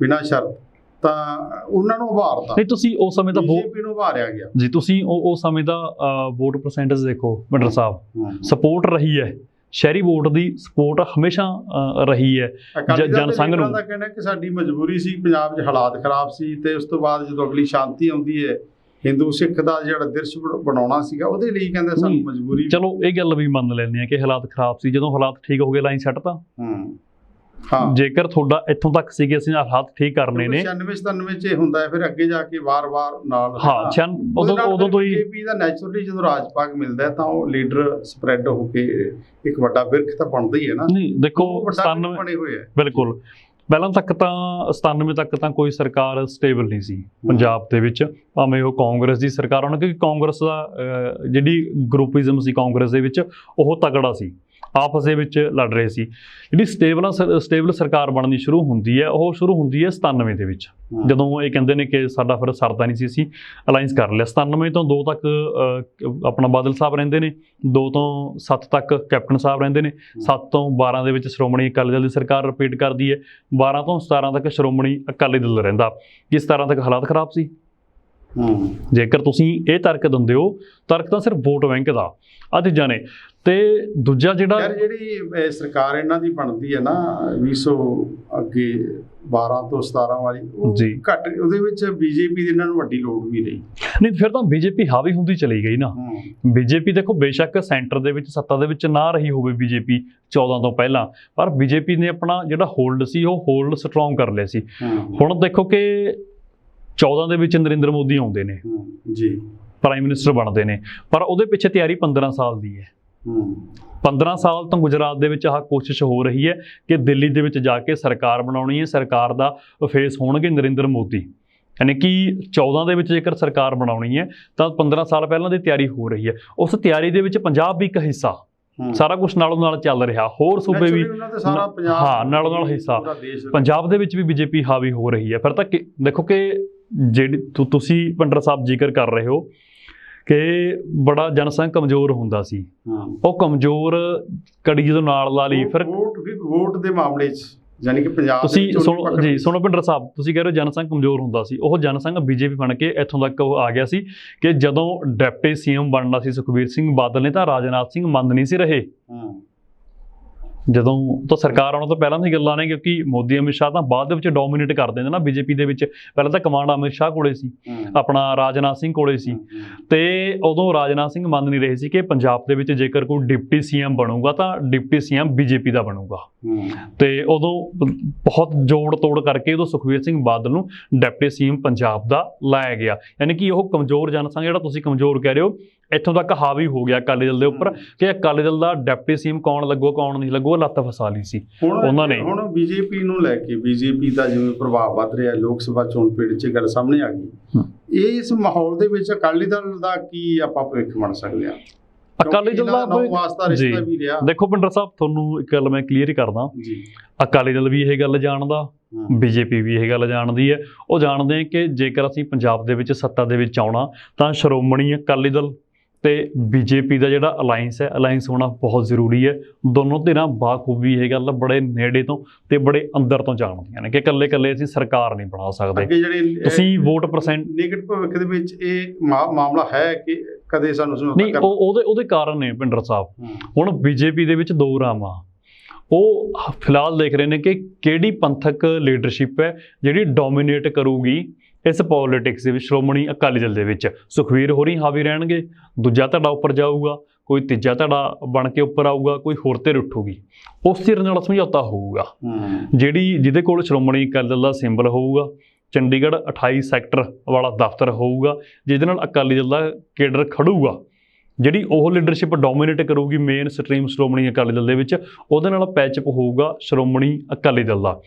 ਬਿਨਾ ਸ਼ਰਤ ਤਾਂ ਉਹਨਾਂ ਨੂੰ ਉਭਾਰਤਾ। ਨਹੀਂ ਤੁਸੀਂ ਉਸ ਸਮੇਂ ਦਾ ਬੀਜੇਪੀ ਨੂੰ ਉਭਾਰਿਆ ਗਿਆ। ਜੀ ਤੁਸੀਂ ਉਹ ਉਸ ਸਮੇਂ ਦਾ ਵੋਟ ਪਰਸੈਂਟੇਜ ਦੇਖੋ ਮਿੰਟਰ ਸਾਹਿਬ। ਸਪੋਰਟ ਰਹੀ ਹੈ। ਸ਼ਹਿਰੀ ਵੋਟ ਦੀ ਸਪੋਰਟ ਹਮੇਸ਼ਾ ਰਹੀ ਹੈ। ਅਕਾਲੀ ਜ- ਦਲ ਜਨਸੰਘ ਦੇ ਨੂੰ- ਦਾ ਕਹਿਣਾ ਕਿ ਸਾਡੀ ਮਜਬੂਰੀ ਸੀ ਪੰਜਾਬ 'ਚ ਹਾਲਾਤ ਖਰਾਬ ਸੀ ਤੇ ਉਸ ਤੋਂ ਬਾਅਦ ਜਦੋਂ ਅਗਲੀ ਸ਼ਾਂਤੀ ਆਉਂਦੀ ਹੈ ਹਿੰਦੂ ਸਿੱਖ ਦਾ ਜਿਹੜਾ ਦਿਰਸ਼ ਬਣ- ਬਣਾਉਣਾ ਸੀਗਾ ਉਹਦੇ ਲਈ ਕਹਿੰਦੇ ਸਾਨੂੰ ਮਜਬੂਰੀ ਚਲੋ ਇਹ ਗੱਲ ਵੀ ਮੰਨ ਲੈਂਦੇ ਆ ਕਿ ਹਾਲਾਤ ਖਰਾਬ ਸੀ। ਜਦੋਂ ਹਾਲਾਤ ਠੀਕ ਹੋ ਗਏ ਲਾਈਨ ਛੱਡਤਾ ਹੂੰ। ਹਾਂ। ਜੇਕਰ ਤੁਹਾਡਾ ਇੱਥੋਂ ਤੱਕ ਸੀ ਕਿ ਅਸੀਂ ਹਾਲਾਤ ਠੀਕ ਕਰਨੇ ਨੇ। 96 97 ਚ ਇਹ ਹੁੰਦਾ ਹੈ ਫਿਰ ਅੱਗੇ ਜਾ ਕੇ ਵਾਰ-ਵਾਰ ਨਾਲ ਹਾਂ ਉਦੋਂ ਉਦੋਂ ਤੋਂ ਹੀ ਬੀਜੇਪੀ ਦਾ ਨੈਚੁਰਲੀ ਜਦੋਂ ਰਾਜ ਪਾਗ ਮਿਲਦਾ ਤਾਂ ਉਹ ਲੀਡਰ ਸਪਰੈਡ ਹੋ ਕੇ ਇੱਕ ਵੱਡਾ ਬਿਰਖ ਤਾਂ ਬਣਦਾ ਹੀ ਹੈ ਨਾ। ਨਹੀਂ ਦੇਖੋ ਉਹ ਵੱਡਾ ਬਿਰਖ 97 ਬਣੇ ਹੋਏ ਹੈ। ਬਿਲਕੁਲ। ਪਹਿਲਾਂ ਤੱਕ ਤਾਂ 97 ਤੱਕ ਤਾਂ ਕੋਈ ਸਰਕਾਰ ਸਟੇਬਲ ਨਹੀਂ ਸੀ ਪੰਜਾਬ ਦੇ ਵਿੱਚ, ਭਾਵੇਂ ਉਹ ਕਾਂਗਰਸ ਦੀ ਸਰਕਾਰ ਹੋਣ, ਕਿਉਂਕਿ ਕਾਂਗਰਸ ਦਾ ਜਿਹੜੀ ਗਰੁੱਪਿਜ਼ਮ ਸੀ ਕਾਂਗਰਸ ਦੇ ਵਿੱਚ, ਉਹ ਤਗੜਾ ਸੀ। ਆਪਸ ਦੇ ਵਿੱਚ ਲੜ ਰਹੇ ਸੀ। ਜਿਹੜੀ ਸਟੇਬਲ ਸਟੇਬਲ ਸਰਕਾਰ ਬਣਨੀ ਸ਼ੁਰੂ ਹੁੰਦੀ ਹੈ ਉਹ ਸ਼ੁਰੂ ਹੁੰਦੀ ਹੈ 97 ਦੇ ਵਿੱਚ। ਜਦੋਂ ਇਹ ਕਹਿੰਦੇ ਨੇ ਕਿ ਸਾਡਾ ਫਿਰ ਸਰਦਾ ਨਹੀਂ ਸੀ ਅਸੀਂ ਅਲਾਈਅੰਸ ਕਰ ਲਿਆ। 97 ਤੋਂ 2 ਤੱਕ ਆਪਣਾ ਬਾਦਲ ਸਾਹਿਬ ਰਹਿੰਦੇ ਨੇ 2 ਤੋਂ 7 ਤੱਕ ਕੈਪਟਨ ਸਾਹਿਬ ਰਹਿੰਦੇ ਨੇ 7 ਤੋਂ 12 ਦੇ ਵਿੱਚ ਸ਼੍ਰੋਮਣੀ ਅਕਾਲੀ ਦਲ ਦੀ ਸਰਕਾਰ ਰਿਪੀਟ ਕਰਦੀ ਹੈ 12 ਤੋਂ 17 ਤੱਕ ਸ਼੍ਰੋਮਣੀ ਅਕਾਲੀ ਦਲ ਰਹਿੰਦਾ। ਕਿ 17 ਤੱਕ ਹਾਲਾਤ ਖਰਾਬ ਸੀ। ਜੇਕਰ ਤੁਸੀਂ ਇਹ ਤਰਕ ਦਿੰਦੇ ਹੋ ਤਰਕ ਤਾਂ ਸਿਰਫ ਵੋਟ ਬੈਂਕ ਦਾ। ਆ ਤੀਜਾ ਨੇ ਤੇ ਦੂਜਾ ਜਿਹੜਾ ਯਾਰ ਜਿਹੜੀ ਸਰਕਾਰ ਇਹਨਾਂ ਦੀ ਬਣਦੀ ਹੈ ਨਾ 200 ਅੱਗੇ 12 ਤੋਂ 17 ਵਾਲੀ ਉਹ। ਘੱਟ ਉਹਦੇ ਵਿੱਚ ਬੀਜੇਪੀ ਦੀ ਇਹਨਾਂ ਨੂੰ ਵੱਡੀ ਲੋੜ ਵੀ ਰਹੀ ਨਹੀਂ ਫਿਰ ਤਾਂ ਬੀਜੇਪੀ ਹਾਵੀ ਹੁੰਦੀ ਚਲੀ ਗਈ ਨਾ। ਬੀਜੇਪੀ ਦੇਖੋ ਬੇਸ਼ੱਕ ਸੈਂਟਰ ਦੇ ਵਿੱਚ ਸੱਤਾ ਦੇ ਵਿੱਚ ਨਾ ਰਹੀ ਹੋਵੇ ਬੀਜੇਪੀ 14 ਤੋਂ ਪਹਿਲਾਂ ਪਰ ਬੀਜੇਪੀ ਨੇ ਆਪਣਾ ਜਿਹੜਾ ਹੋਲਡ ਸੀ ਉਹ ਹੋਲਡ ਸਟਰੋਂਗ ਕਰ ਲਿਆ ਸੀ। ਹੁਣ ਦੇਖੋ ਕਿ 14 ਦੇ ਵਿੱਚ ਨਰਿੰਦਰ ਮੋਦੀ ਆਉਂਦੇ ਨੇ। ਜੀ। ਪ੍ਰਾਈਮ ਮਿਨਿਸਟਰ ਬਣਦੇ ਨੇ। ਪਰ ਉਹਦੇ ਪਿੱਛੇ ਤਿਆਰੀ 15 ਸਾਲ ਦੀ ਹੂੰ। 15 ਸਾਲ ਤੋਂ ਗੁਜਰਾਤ ਦੇ ਵਿੱਚ ਆਹ ਕੋਸ਼ਿਸ਼ ਹੋ ਰਹੀ ਹੈ ਕਿ ਦਿੱਲੀ ਦੇ ਵਿੱਚ ਜਾ ਕੇ ਸਰਕਾਰ ਬਣਾਉਣੀ ਹੈ ਸਰਕਾਰ ਦਾ ਫੇਸ ਹੋਣਗੇ ਨਰਿੰਦਰ ਮੋਦੀ। ਯਾਨੀ ਕਿ 14 ਦੇ ਵਿੱਚ ਜੇਕਰ ਸਰਕਾਰ ਬਣਾਉਣੀ ਹੈ ਤਾਂ 15 ਸਾਲ ਪਹਿਲਾਂ ਦੀ ਤਿਆਰੀ ਹੋ ਰਹੀ ਹੈ। ਉਸ ਤਿਆਰੀ ਦੇ ਵਿੱਚ ਪੰਜਾਬ ਵੀ ਇੱਕ ਹਿੱਸਾ। ਸਾਰਾ ਕੁਝ ਨਾਲੋਂ ਨਾਲ ਚੱਲ ਰਿਹਾ। ਹੋਰ ਸੂਬੇ ਵੀ ਹਾਂ, ਨਾਲੋਂ ਨਾਲ ਹਿੱਸਾ। ਪੰਜਾਬ ਦੇ ਵਿੱਚ ਵੀ ਬੀਜੇਪੀ ਹਾਵੀ ਹੋ ਰਹੀ ਹੈ। ਫਿਰ ਤਾਂ ਦੇਖੋ ਕਿ ਜਿਹੜੀ ਤੁਸੀਂ ਪੰਡਰ ਸਾਹਿਬ ਜ਼ਿਕਰ ਕਰ ਰਹੇ ਹੋ ਕਿ ਬੜਾ ਜਨਸੰਘ ਕਮਜ਼ੋਰ ਹੁੰਦਾ ਸੀ। ਉਹ ਕਮਜ਼ੋਰ ਕੜੀ ਜਦੋਂ ਨਾਲ ਲਾ ਲਈ ਫਿਰ ਵੋਟ ਵੀ ਵੋਟ ਦੇ ਮਾਮਲੇ 'ਚ ਯਾਨੀ ਕਿ ਪੰਜਾਬ ਤੁਸੀਂ ਸੁਣੋ ਜੀ। ਸੁਣੋ ਪਿੰਡਰ ਸਾਹਿਬ ਤੁਸੀਂ ਕਹਿ ਰਹੇ ਹੋ ਜਨਸੰਘ ਕਮਜ਼ੋਰ ਹੁੰਦਾ ਸੀ। ਉਹ ਜਨਸੰਘ ਬੀਜੇਪੀ ਬਣ ਕੇ ਇੱਥੋਂ ਤੱਕ ਆ ਗਿਆ ਸੀ ਕਿ ਜਦੋਂ ਡਿਪਟੀ ਸੀਐਮ ਬਣਨਾ ਸੀ ਸੁਖਬੀਰ ਸਿੰਘ ਬਾਦਲ ਨੇ ਤਾਂ ਰਾਜਨਾਥ ਸਿੰਘ ਮੰਨ ਨਹੀਂ ਸੀ ਰਹੇ। ਹਾਂ। ਜਦੋਂ ਤਾਂ ਸਰਕਾਰ ਆਉਣ ਤੋਂ ਪਹਿਲਾਂ ਦੀ ਗੱਲਾਂ ਨੇ ਕਿਉਂਕਿ ਮੋਦੀ ਅਮਿਤ ਸ਼ਾਹ ਤਾਂ ਬਾਅਦ ਦੇ ਵਿੱਚ ਡੋਮੀਨੇਟ ਕਰ ਦਿੰਦੇ ਨਾ ਬੀਜੇਪੀ ਦੇ ਵਿੱਚ। ਪਹਿਲਾਂ ਤਾਂ ਕਮਾਂਡ ਅਮਿਤ ਸ਼ਾਹ ਕੋਲੇ ਸੀ ਆਪਣਾ ਰਾਜਨਾਥ ਸਿੰਘ ਕੋਲੇ ਸੀ। ਤੇ ਉਦੋਂ ਰਾਜਨਾਥ ਸਿੰਘ ਮੰਨ ਨਹੀਂ ਰਹੇ ਸੀ ਕਿ ਪੰਜਾਬ ਦੇ ਵਿੱਚ ਜੇਕਰ ਕੋਈ ਡਿਪਟੀ ਸੀਐਮ ਬਣੂਗਾ ਤਾਂ ਡਿਪਟੀ ਸੀਐਮ ਬੀਜੇਪੀ ਦਾ ਬਣੂਗਾ। ਤੇ ਉਦੋਂ ਬਹੁਤ ਜੋੜ ਤੋੜ ਕਰਕੇ ਉਦੋਂ ਸੁਖਵੀਰ ਸਿੰਘ ਬਾਦਲ ਨੂੰ ਡਿਪਟੀ ਸੀਐਮ ਪੰਜਾਬ ਦਾ ਲਾਇਆ ਗਿਆ। ਯਾਨੀ ਕਿ ਉਹ ਕਮਜ਼ੋਰ ਜਨਸੰਘ ਜਿਹੜਾ ਤੁਸੀਂ ਕਮਜ਼ੋਰ ਕਹਿ ਰਹੇ ਹੋ ਇੱਥੋਂ ਤੱਕ ਹਾਵੀ ਹੋ ਗਿਆ ਅਕਾਲੀ ਦਲ ਦੇ ਉੱਪਰ ਕਿ ਅਕਾਲੀ ਦਲ ਦਾ ਡਿਪਟੀ ਸੀਐਮ ਕੌਣ ਲੱਗੋ ਕੌਣ ਨਹੀਂ ਲੱਗੋ ਲੱਤ ਫਸਾ ਲਈ ਸੀ। ਉਹਨਾਂ ਨੇ- ਹੁਣ ਬੀਜੇਪੀ ਨੂੰ ਲੈ ਕੇ ਬੀਜੇਪੀ ਦਾ ਜਿਵੇਂ ਪ੍ਰਭਾਵ ਵੱਧ ਰਿਹਾ ਲੋਕ ਸਭਾ ਚੋਣ ਪੀੜ 'ਚ ਇਹ ਗੱਲ ਸਾਹਮਣੇ ਆ ਗਈ। ਹਮ। ਇਸ ਮਾਹੌਲ ਦੇ ਵਿੱਚ ਅਕਾਲੀ ਦਲ ਦਾ ਕੀ ਆਪਾਂ ਭਵਿੱਖ ਬਣ ਸਕਦੇ ਆ ਅਕਾਲੀ ਦਲ ਦਾ ਨੌ ਵਾਸਤਾ ਰਿਸ਼ਤਾ। ਵੀ ਰਿਹਾ। ਦੇਖੋ ਪਿੰਡਰ ਸਾਹਿਬ ਤੁਹਾਨੂੰ ਇੱਕ ਗੱਲ ਮੈਂ ਕਲੀਅਰ ਹੀ ਕਰਦਾ। ਜੀ। ਅਕਾਲੀ ਦਲ ਵੀ ਇਹ ਗੱਲ ਜਾਣਦਾ ਬੀਜੇਪੀ ਵੀ ਇਹ ਗੱਲ ਜਾਣਦੀ ਹੈ। ਉਹ ਜਾਣਦੇ ਕਿ ਜੇਕਰ ਅਸੀਂ ਪੰਜਾਬ ਦੇ ਵਿੱਚ ਸੱਤਾ ਦੇ ਵਿੱਚ ਆਉਣਾ ਤਾਂ ਸ਼੍ਰੋਮਣੀ ਅਕਾਲੀ ਦਲ ਤੇ ਬੀਜੇਪੀ ਦਾ ਜਿਹੜਾ ਅਲਾਈਅੰਸ ਹੈ ਅਲਾਈਅੰਸ ਹੋਣਾ ਬਹੁਤ ਜ਼ਰੂਰੀ ਹੈ। ਦੋਨੋਂ ਧਿਰਾਂ ਬਾਖੂਬੀ ਇਹ ਗੱਲ ਬੜੇ ਨੇੜੇ ਤੋਂ ਤੇ ਬੜੇ ਅੰਦਰ ਤੋਂ ਜਾਣਦੀਆਂ ਨੇ ਕਿ ਇਕੱਲੇ ਇਕੱਲੇ ਅਸੀਂ ਸਰਕਾਰ ਨਹੀਂ ਬਣਾ ਸਕਦੇ। ਤੁਸੀਂ ਵੋਟ ਪਰਸੈਂਟ ਨਿਗਟ ਭਵਿੱਖ ਦੇ ਵਿੱਚ ਇਹ ਮਾਮਲਾ ਹੈ ਕਿ ਕਦੇ ਸਾਨੂੰ ਸਮਝੌਤਾ ਨਹੀਂ ਉਹਦੇ ਉਹਦੇ ਕਾਰਨ ਨੇ ਪਿੰਡਰ ਸਾਹਿਬ। ਹੁਣ ਬੀਜੇਪੀ ਦੇ ਵਿੱਚ ਦੋ ਰਾਵਾਂ। ਉਹ ਫਿਲਹਾਲ ਦੇਖ ਰਹੇ ਨੇ ਕਿ ਕਿਹੜੀ ਪੰਥਕ ਲੀਡਰਸ਼ਿਪ ਹੈ ਜਿਹੜੀ ਡੋਮਿਨੇਟ ਕਰੂਗੀ। ਇਸ ਪੋਲਿਟਿਕਸ ਦੇ ਵਿੱਚ ਸ਼੍ਰੋਮਣੀ ਅਕਾਲੀ ਦਲ ਦੇ ਵਿੱਚ। ਸੁਖਵੀਰ ਹੋਰੀ ਹਾਵੀ ਰਹਿਣਗੇ ਦੂਜਾ ਧੜਾ ਉੱਪਰ ਜਾਊਗਾ ਕੋਈ ਤੀਜਾ ਧੜਾ ਬਣ ਕੇ ਉੱਪਰ ਆਊਗਾ ਕੋਈ ਹੋਰ ਧਿਰ ਉੱਠੂਗੀ। ਉਸ ਧਿਰ ਨਾਲ ਸਮਝੌਤਾ ਹੋਊਗਾ ਜਿਹੜੀ ਜਿਹਦੇ ਕੋਲ ਸ਼੍ਰੋਮਣੀ ਅਕਾਲੀ ਦਲ ਦਾ ਸਿੰਬਲ ਹੋਊਗਾ ਚੰਡੀਗੜ੍ਹ 28 ਸੈਕਟਰ ਵਾਲਾ ਦਫ਼ਤਰ ਹੋਊਗਾ ਜਿਹਦੇ ਨਾਲ ਅਕਾਲੀ ਦਲ ਦਾ ਕੇਡਰ ਖੜੂਗਾ। ਜਿਹੜੀ ਉਹ ਲੀਡਰਸ਼ਿਪ ਡੋਮਿਨੇਟ ਕਰੂਗੀ ਮੇਨ ਸਟਰੀਮ ਸ਼੍ਰੋਮਣੀ ਅਕਾਲੀ ਦਲ ਦੇ ਵਿੱਚ, ਉਹਦੇ ਨਾਲ ਪੈਚਅਪ ਹੋਊਗਾ ਸ਼੍ਰੋਮਣੀ ਅਕਾਲੀ ਦਲ ਦਾ।